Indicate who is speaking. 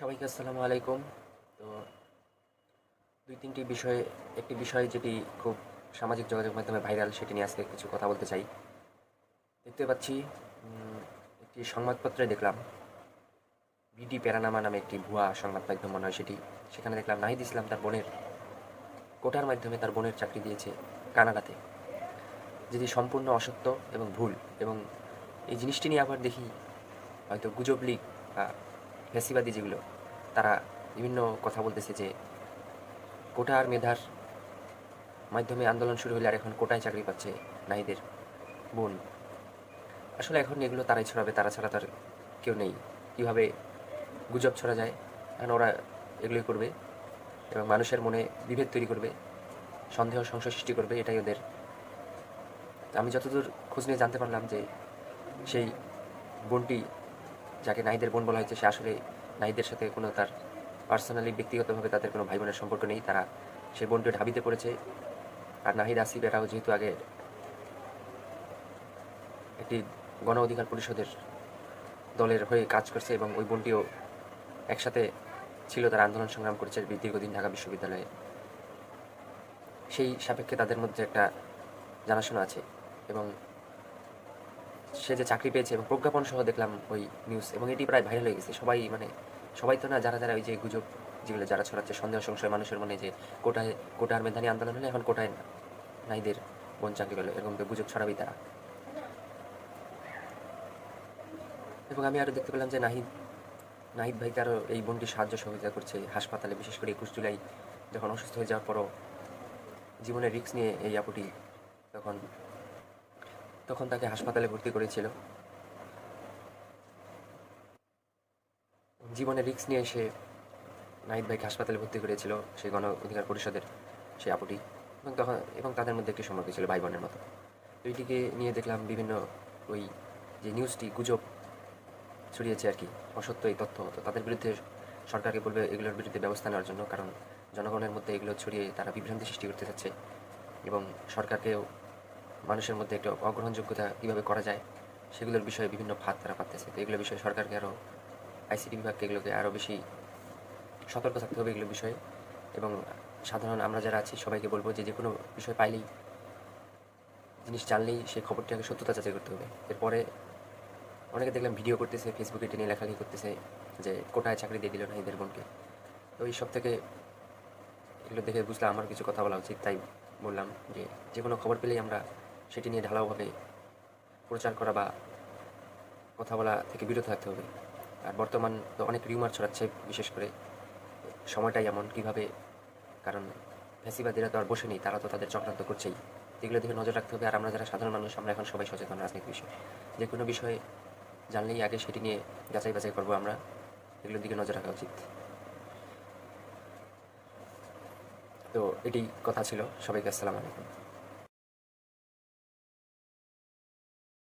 Speaker 1: সবাইকে আসসালামু আলাইকুম। তো দুই তিনটি বিষয়ে, একটি বিষয় যেটি খুব সামাজিক যোগাযোগ মাধ্যমে ভাইরাল, সেটি নিয়ে আজকে কিছু কথা বলতে চাই। দেখতে পাচ্ছি একটি সংবাদপত্রে দেখলাম, বিডি প্যারানামা নামে একটি ভুয়া সংবাদ মাধ্যম মনে হয় সেটি। সেখানে দেখলাম নাহিদ ইসলাম তার বোনের কোটার মাধ্যমে তার বোনের চাকরি দিয়েছে কানাডাতে। যেটি সম্পূর্ণ অসত্য এবং ভুল এবং এই জিনিসটি নিয়ে আবার দেখি, হয়তো গুজব লিগ বা ফ্যাসিবাদী যেগুলো, তারা বিভিন্ন কথা বলতেছে যে কোটা আর মেধার মাধ্যমে আন্দোলন শুরু হলে আর এখন কোটায় চাকরি পাচ্ছে নাহিদের বোন। আসলে এখন এগুলো তারাই ছড়াবে, তারা ছাড়া তার কেউ নেই। কীভাবে গুজব ছড়া যায়? এখন ওরা এগুলোই করবে এবং মানুষের মনে বিভেদ তৈরি করবে, সন্দেহ সংশয় সৃষ্টি করবে, এটাই ওদের। আমি যতদূর খোঁজ নিয়ে জানতে পারলাম যে সেই বোনটি যাকে নাহিদের বোন বলা হয়েছে, সে আসলে নাহিদের সাথে কোনো তার পার্সোনালি ব্যক্তিগতভাবে তাদের কোনো ভাই বোনের সম্পর্ক নেই। তারা সেই বোনটি ঢাবিতে পড়েছে। আর নাহিদ আসিফ এরাও যেহেতু আগে একটি গণ অধিকার পরিষদের দলের হয়ে কাজ করছে এবং ওই বোনটিও একসাথে ছিল, তারা আন্দোলন সংগ্রাম করেছে দীর্ঘদিন ঢাকা বিশ্ববিদ্যালয়ে। সেই সাপেক্ষে তাদের মধ্যে একটা জানাশোনা আছে এবং সে যে চাকরি পেয়েছে এবং প্রজ্ঞাপন সহ দেখলাম ওই নিউজ এবং এটি প্রায় ভাইরাল হয়ে গেছে। সবাই মানে সবাই তো না, যারা যারা ওই যে গুজব যেগুলো যারা ছড়াচ্ছে, সন্দেহ সংশয়, মানুষের মনে যে কোটায় কোটার মেধানী আন্দোলন হলে এখন কোটায় না নাইদের বোন চাকরি পেল, এরকম গুজব ছড়াবেই তারা। এবং আমি আরও দেখতে পেলাম যে নাহিদ নাহিদ ভাইকে আরও এই বোনটি সাহায্য সহযোগিতা করছে হাসপাতালে, বিশেষ করে একুশ জুলাই যখন অসুস্থ হয়ে যাওয়ার পরও জীবনের রিস্ক নিয়ে এই আপুটি তখন তখন তাকে হাসপাতালে ভর্তি করেছিল। জীবনে রিস্ক নিয়ে এসে নাহিদ ভাইকে হাসপাতালে ভর্তি করেছিল সেই গণ অধিকার পরিষদের সেই আপুটি এবং তখন, এবং তাদের মধ্যে একটি সম্পর্ক ছিল ভাই বোনের মতো। তো এইটিকে নিয়ে দেখলাম বিভিন্ন ওই যে নিউজটি গুজব ছড়িয়েছে আর কি, অসত্য এই তথ্য। তো তাদের বিরুদ্ধে সরকারকে বলবে এগুলোর বিরুদ্ধে ব্যবস্থা নেওয়ার জন্য, কারণ জনগণের মধ্যে এগুলো ছড়িয়ে তারা বিভ্রান্তি সৃষ্টি করতে চাচ্ছে এবং সরকারকেও মানুষের মধ্যে একটা অগ্রহণযোগ্যতা কীভাবে করা যায়, সেগুলোর বিষয়ে বিভিন্ন ফাঁদ তারা পাচ্ছে। তো এগুলো বিষয়ে সরকারকে আরও আইসিটি বিভাগকে এগুলোকে আরও বেশি সতর্ক থাকতে হবে এগুলো বিষয়ে। এবং সাধারণ আমরা যারা আছি, সবাইকে বলব যে যে কোনো বিষয় পাইলেই, জিনিস জানলেই সেই খবরটি আগে সত্যতা যাচাই করতে হবে। এরপরে অনেকে দেখলাম ভিডিও করতেছে ফেসবুকে টেনে লেখালেখি করতেছে যে কোটায় চাকরি দিয়ে দিল না এদের বোনকে। তো এই সব থেকে এগুলো দেখে বুঝলাম আমার কিছু কথা বলা উচিত, তাই বললাম যে যে কোনো খবর পেলেই আমরা সেটি নিয়ে ঢালাওভাবে প্রচার করা বা কথা বলা থেকে বিরত থাকতে হবে। আর বর্তমান তো অনেক রিউমার ছড়াচ্ছে, বিশেষ করে সময়টাই এমন, কীভাবে, কারণ ফ্যাসিবাদীরা তো আর বসে নেই, তারা তো তাদের চক্রান্ত করছেই। এগুলো দিকে নজর রাখতে হবে, আর আমরা যারা সাধারণ মানুষ, আমরা এখন সবাই সচেতন রাজনীতি বিষয়ে। যে কোনো বিষয়ে জানলেই আগে সেটি নিয়ে যাচাই বাছাই করব আমরা, এগুলোর দিকে নজর রাখা উচিত। তো এটি কথা ছিল, সবাইকে আসসালামু আলাইকুম।